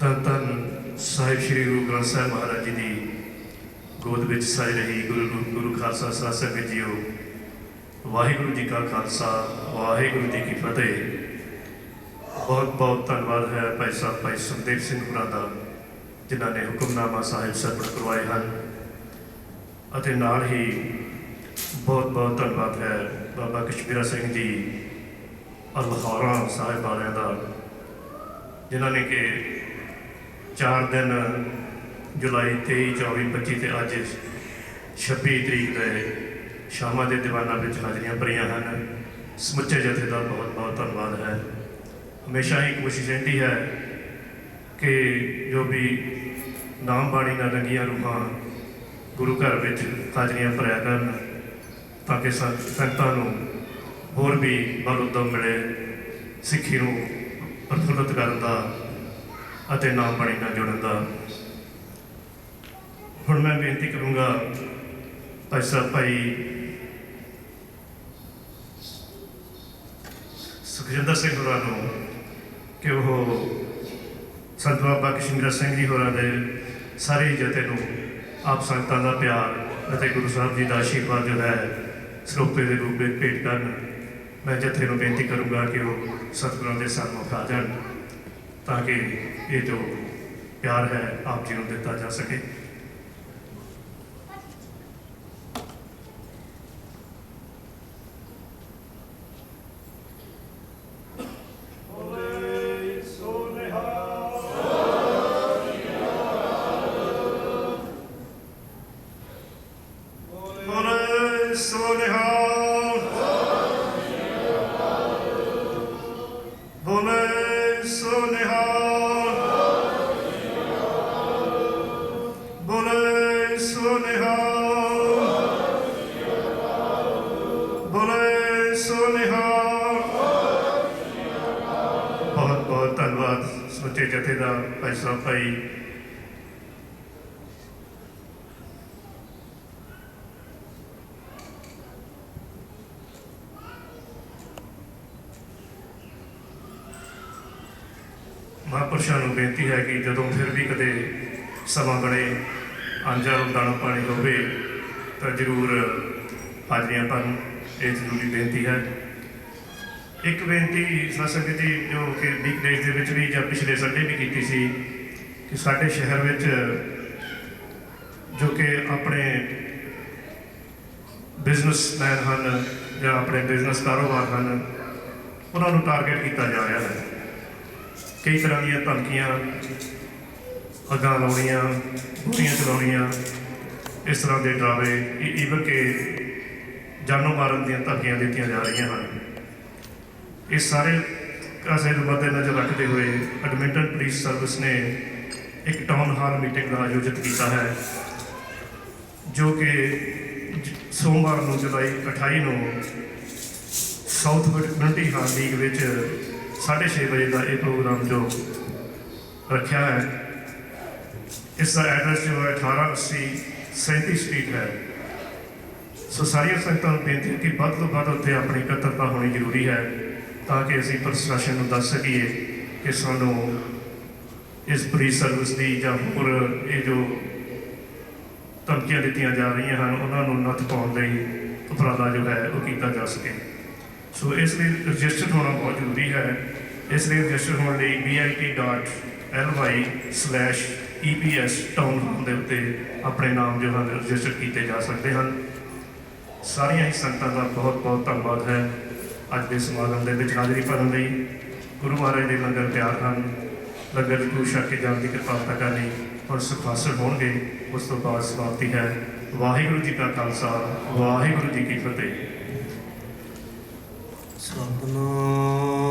ਧੰਨ ਧੰਨ ਸਾਹਿਬ ਸ੍ਰੀ ਗੁਰੂ ਗ੍ਰੰਥ ਸਾਹਿਬ ਮਹਾਰਾਜ ਜੀ ਦੀ ਗੋਦ ਵਿੱਚ ਸਾਜ ਰਹੀ ਗੁਰੂ ਗੁਰੂ ਖਾਲਸਾ ਸਾਧ ਸੰਗਤ ਜੀਓ। ਵਾਹਿਗੁਰੂ ਜੀ ਕਾ ਖਾਲਸਾ, ਵਾਹਿਗੁਰੂ ਜੀ ਕੀ ਫਤਿਹ। ਬਹੁਤ ਬਹੁਤ ਧੰਨਵਾਦ ਹੈ ਭਾਈ ਸਾਹਿਬ, ਭਾਈ ਸੁਖਦੇਵ ਸਿੰਘ ਗੁਰਾਂ ਦਾ, ਜਿਨ੍ਹਾਂ ਨੇ ਹੁਕਮਨਾਮਾ ਸਾਹਿਬ ਸਰਪਣ ਕਰਵਾਏ ਹਨ। ਅਤੇ ਨਾਲ ਹੀ ਬਹੁਤ ਬਹੁਤ ਧੰਨਵਾਦ ਹੈ ਬਾਬਾ ਕਸ਼ਮੀਰਾ ਸਿੰਘ ਜੀ, ਅਲਹੌਰਾ ਸਾਹਿਬ ਵਾਲਿਆਂ ਦਾ, ਜਿਨ੍ਹਾਂ ਨੇ ਕਿ 4 ਦਿਨ, ਜੁਲਾਈ 23 24 25 ਤੇ ਅੱਜ 26 ਤਰੀਕ ਦੇ ਸ਼ਾਮਾਂ ਦੇ ਦੀਵਾਨਾਂ ਵਿੱਚ ਹਾਜ਼ਰੀਆਂ ਭਰੀਆਂ ਹਨ। ਸਮੁੱਚੇ ਜਥੇ ਦਾ ਬਹੁਤ ਬਹੁਤ ਧੰਨਵਾਦ ਹੈ। ਹਮੇਸ਼ਾ ਹੀ ਕੋਸ਼ਿਸ਼ ਰਹਿੰਦੀ ਹੈ ਕਿ ਜੋ ਵੀ ਨਾਮ ਬਾਣੀ ਨਾਲ ਰੰਗੀਆਂ ਰੂਹਾਂ ਗੁਰੂ ਘਰ ਵਿੱਚ ਹਾਜ਼ਰੀਆਂ ਭਰਿਆ ਕਰਨ ਤਾਂ ਕਿ ਸੰਤ- ਸੰਗਤਾਂ ਨੂੰ ਹੋਰ ਵੀ ਬਲ ਉਦਮ ਮਿਲੇ, ਸਿੱਖੀ ਨੂੰ ਪ੍ਰਫੁੱਲਤ ਕਰਨ ਦਾ ਅਤੇ ਨਾਮ ਬਾਣੀ ਨਾਲ ਜੁੜਨ ਦਾ। ਹੁਣ ਮੈਂ ਬੇਨਤੀ ਕਰੂੰਗਾ ਭਾਈ ਸਾਹਿਬ, ਭਾਈ ਸੁਖਜਿੰਦਰ ਸਿੰਘ ਹੋਰਾਂ ਨੂੰ ਕਿ ਉਹ ਸੰਤ ਬਾਬਾ ਕਸ਼ਮੀਰਾ ਸਿੰਘ ਜੀ ਹੋਰਾਂ ਦੇ ਸਾਰੇ ਹੀ ਜਥੇ ਨੂੰ ਆਪ ਸੰਗਤਾਂ ਦਾ ਪਿਆਰ ਅਤੇ ਗੁਰੂ ਸਾਹਿਬ ਜੀ ਦਾ ਆਸ਼ੀਰਵਾਦ ਜਿਹੜਾ ਹੈ, ਸਰੋਪੇ ਦੇ ਰੂਪ ਵਿੱਚ ਭੇਟ ਕਰਨ। ਮੈਂ ਜਥੇ ਨੂੰ ਬੇਨਤੀ ਕਰੂੰਗਾ ਕਿ ਉਹ ਸਤਿਗੁਰਾਂ ਦੇ ਸਨਮੁਖ ਆ ਜਾਣ। ਤਾਂ ਕਿ ਇਹ ਜੋ ਪਿਆਰ ਹੈ ਆਪ ਜੀ ਨੂੰ ਦਿੱਤਾ ਜਾ ਸਕੇ ਬੋਲੇ ਧੰਨਵਾਦ। ਸਮੁੱਚੇ ਜਥੇਦਾਰ ਭਾਈ ਸਾਹਿਬ ਭਾਈ। ਮਹਾਂਪੁਰਸ਼ਾਂ ਨੂੰ ਬੇਨਤੀ ਹੈ ਕਿ ਜਦੋਂ ਫਿਰ ਵੀ ਕਦੇ ਸਮਾਂ ਬਣੇ ਅੰਜਾ ਨੂੰ ਦਾਣਾ ਪਾਣੀ ਹੋਵੇ, ਤਾਂ ਜ਼ਰੂਰ ਹਾਜ਼ਰੀਆਂ ਭਰਨ। ਇਹ ਜ਼ਰੂਰੀ ਬੇਨਤੀ ਹੈ। ਇੱਕ ਬੇਨਤੀ ਸਾਸੰਗਤ ਜੋ ਕਿ ਵੀਕ ਦੇ ਵਿੱਚ ਵੀ ਜਾਂ ਪਿਛਲੇ ਸੰਡੇ ਵੀ ਕੀਤੀ ਸੀ ਕਿ ਸਾਡੇ ਸ਼ਹਿਰ ਵਿੱਚ ਜੋ ਕਿ ਆਪਣੇ ਬਿਜ਼ਨਸਮੈਨ ਹਨ ਜਾਂ ਆਪਣੇ ਬਿਜ਼ਨਸ ਕਾਰੋਬਾਰ ਹਨ, ਉਹਨਾਂ ਨੂੰ ਟਾਰਗੇਟ ਕੀਤਾ ਜਾ ਰਿਹਾ ਹੈ। ਕਈ ਤਰ੍ਹਾਂ ਦੀਆਂ ਧਮਕੀਆਂ, ਅੱਗਾਂ ਲਾਉਣੀਆਂ, ਗੋਲੀਆਂ ਚਲਾਉਣੀਆਂ, ਇਸ ਤਰ੍ਹਾਂ ਦੇ ਡਰਾਵੇ ਈਵਨ ਕਿ ਜਾਨੋਂ ਮਾਰਨ ਦੀਆਂ ਧਮਕੀਆਂ ਦਿੱਤੀਆਂ ਜਾ ਰਹੀਆਂ ਹਨ। ਇਹ ਸਾਰੇ ਕਾਸੇ ਨੂੰ ਮੱਦੇ ਨਜ਼ਰ ਰੱਖਦੇ ਹੋਏ ਐਡਮਿੰਟਨ ਪੁਲਿਸ ਸਰਵਿਸ ਨੇ ਇੱਕ ਟਾਊਨ ਹਾਲ ਮੀਟਿੰਗ ਦਾ ਆਯੋਜਿਤ ਕੀਤਾ ਹੈ, ਜੋ ਕਿ ਸੋਮਵਾਰ ਨੂੰ ਜੁਲਾਈ 28 ਨੂੰ ਸਾਊਥ ਕਮਿਊਨਿਟੀ ਹਾਲ ਲੀਗ ਵਿੱਚ 6:30 ਵਜੇ ਦਾ ਇਹ ਪ੍ਰੋਗਰਾਮ ਜੋ ਰੱਖਿਆ ਹੈ, ਇਸ ਦਾ ਐਡਰੈਸ ਜੋ ਹੈ 1880 37 ਸਟਰੀਟ ਹੈ। ਸੋ ਸਾਰੀਆਂ ਸੰਗਤਾਂ ਨੂੰ ਬੇਨਤੀ ਹੈ ਕਿ ਵੱਧ ਤੋਂ ਵੱਧ ਉੱਥੇ ਆਪਣੀ ਇਕੱਤਰਤਾ ਹੋਣੀ ਜ਼ਰੂਰੀ ਹੈ। ਤਾਂ ਕਿ ਅਸੀਂ ਪ੍ਰਸ਼ਾਸਨ ਨੂੰ ਦੱਸ ਸਕੀਏ ਕਿ ਸਾਨੂੰ ਇਸ ਪੁਲਿਸ ਸਰਵਿਸ ਦੀ ਜਾਂ ਹੋਰ ਇਹ ਜੋ ਧਮਕੀਆਂ ਦਿੱਤੀਆਂ ਜਾ ਰਹੀਆਂ ਹਨ, ਉਹਨਾਂ ਨੂੰ ਨੱਥ ਪਾਉਣ ਲਈ ਉਪਰਾਲਾ ਜੋ ਹੈ ਉਹ ਕੀਤਾ ਜਾ ਸਕੇ। ਸੋ ਇਸ ਲਈ ਰਜਿਸਟਰ ਹੋਣਾ ਬਹੁਤ ਜ਼ਰੂਰੀ ਹੈ। ਇਸ ਲਈ ਰਜਿਸਟਰ ਹੋਣ ਲਈ bit.ly/eps ਟਾਊਨ ਹਾਲ ਦੇ ਉੱਤੇ ਆਪਣੇ ਨਾਮ ਜੋ ਹਨ ਰਜਿਸਟਰ ਕੀਤੇ ਜਾ ਸਕਦੇ ਹਨ। ਸਾਰੀਆਂ ਹੀ ਸੰਗਤਾਂ ਦਾ ਬਹੁਤ ਬਹੁਤ ਧੰਨਵਾਦ ਹੈ। ਅੱਜ ਦੇ ਸਮਾਗਮ ਦੇ ਵਿੱਚ ਹਾਜ਼ਰੀ ਭਰਨ ਲਈ ਗੁਰੂ ਮਹਾਰਾਜ ਦੇ ਲੰਗਰ ਤਿਆਰ ਹਨ। ਲੰਗਰ ਨੂੰ ਛਕ ਕੇ ਜਾਣ ਦੀ ਕਿਰਪਾਲਤਾ ਕਰਨੀ ਔਰ ਸੁਖਾਸਰ ਹੋਣਗੇ, ਉਸ ਤੋਂ ਬਾਅਦ ਸਮਾਪਤੀ ਹੈ। ਵਾਹਿਗੁਰੂ ਜੀ ਕਾ ਖਾਲਸਾ, ਵਾਹਿਗੁਰੂ ਜੀ ਕੀ ਫਤਿਹ। ਸਤਨਾਮ।